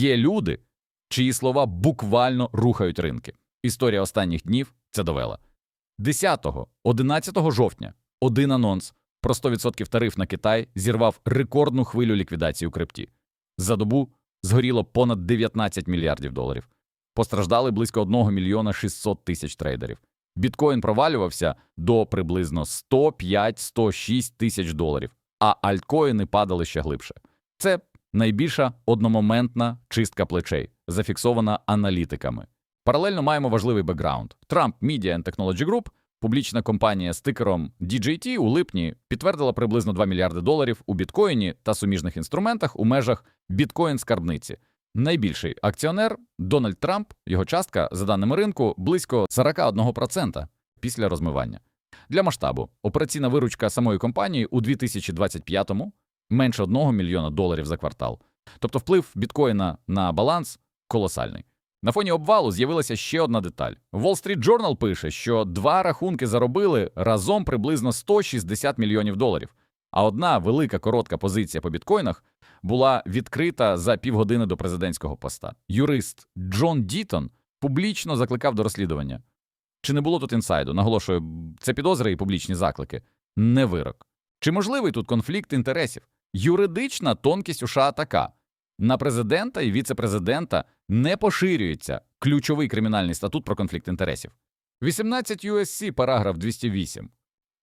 Є люди, чиї слова буквально рухають ринки. Історія останніх днів це довела. 10-11 жовтня один анонс про 100% тариф на Китай зірвав рекордну хвилю ліквідації у крипті. За добу згоріло понад 19 мільярдів доларів. Постраждали близько 1 мільйона 600 тисяч трейдерів. Біткоін провалювався до приблизно 105-106 тисяч доларів, а альткоїни падали ще глибше. Це найбільша одномоментна чистка плечей, зафіксована аналітиками. Паралельно маємо важливий бекграунд. Trump Media and Technology Group, публічна компанія з тикером DJT у липні підтвердила приблизно 2 мільярди доларів у біткоїні та суміжних інструментах у межах біткоін-скарбниці. Найбільший акціонер Дональд Трамп, його частка, за даними ринку, близько 41% після розмивання. Для масштабу операційна виручка самої компанії у 2025-му менше 1 мільйона доларів за квартал. Тобто вплив біткоїна на баланс колосальний. На фоні обвалу з'явилася ще одна деталь. Wall Street Journal пише, що два рахунки заробили разом приблизно 160 мільйонів доларів, а одна велика коротка позиція по біткоїнах була відкрита за півгодини до президентського поста. Юрист Джон Дітон публічно закликав до розслідування. Чи не було тут інсайду? Наголошую, це підозри і публічні заклики, не вирок. Чи можливий тут конфлікт інтересів? Юридична тонкість у США така. На президента і віце-президента не поширюється ключовий кримінальний статут про конфлікт інтересів. 18 USC, параграф 208.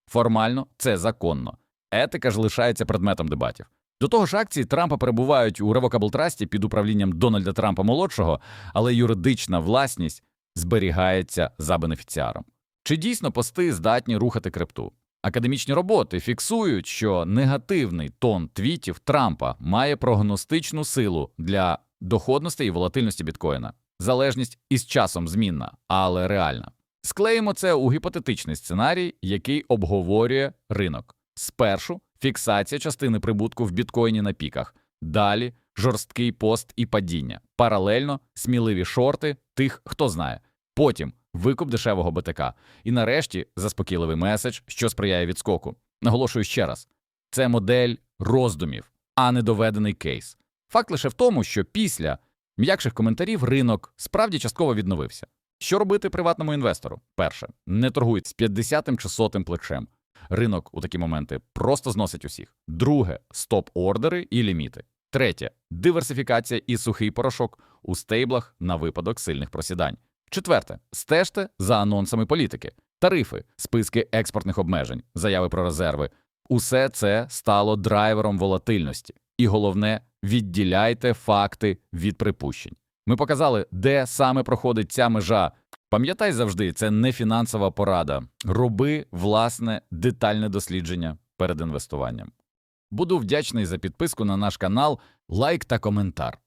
Формально це законно. Етика ж лишається предметом дебатів. До того ж, акції Трампа перебувають у Trust під управлінням Дональда Трампа молодшого, але юридична власність зберігається за бенефіціаром. Чи дійсно пости здатні рухати крипту? Академічні роботи фіксують, що негативний тон твітів Трампа має прогностичну силу для доходності і волатильності біткоїна. Залежність із часом змінна, але реальна. Склеїмо це у гіпотетичний сценарій, який обговорює ринок. Спершу фіксація частини прибутку в біткоїні на піках, далі жорсткий пост і падіння, паралельно сміливі шорти тих, хто знає. Потім викуп дешевого БТК. І нарешті заспокійливий меседж, що сприяє відскоку. Наголошую ще раз: це модель роздумів, а не доведений кейс. Факт лише в тому, що після м'якших коментарів ринок справді частково відновився. Що робити приватному інвестору? Перше, не торгують з 50-м чи 100-м плечем. Ринок у такі моменти просто зносить усіх. Друге стоп-ордери і ліміти. Третє диверсифікація і сухий порошок у стейблах на випадок сильних просідань. Четверте, стежте за анонсами політики, тарифи, списки експортних обмежень, заяви про резерви. Усе це стало драйвером волатильності. І головне, відділяйте факти від припущень. Ми показали, де саме проходить ця межа. Пам'ятай завжди, це не фінансова порада. Роби власне детальне дослідження перед інвестуванням. Буду вдячний за підписку на наш канал, лайк та коментар.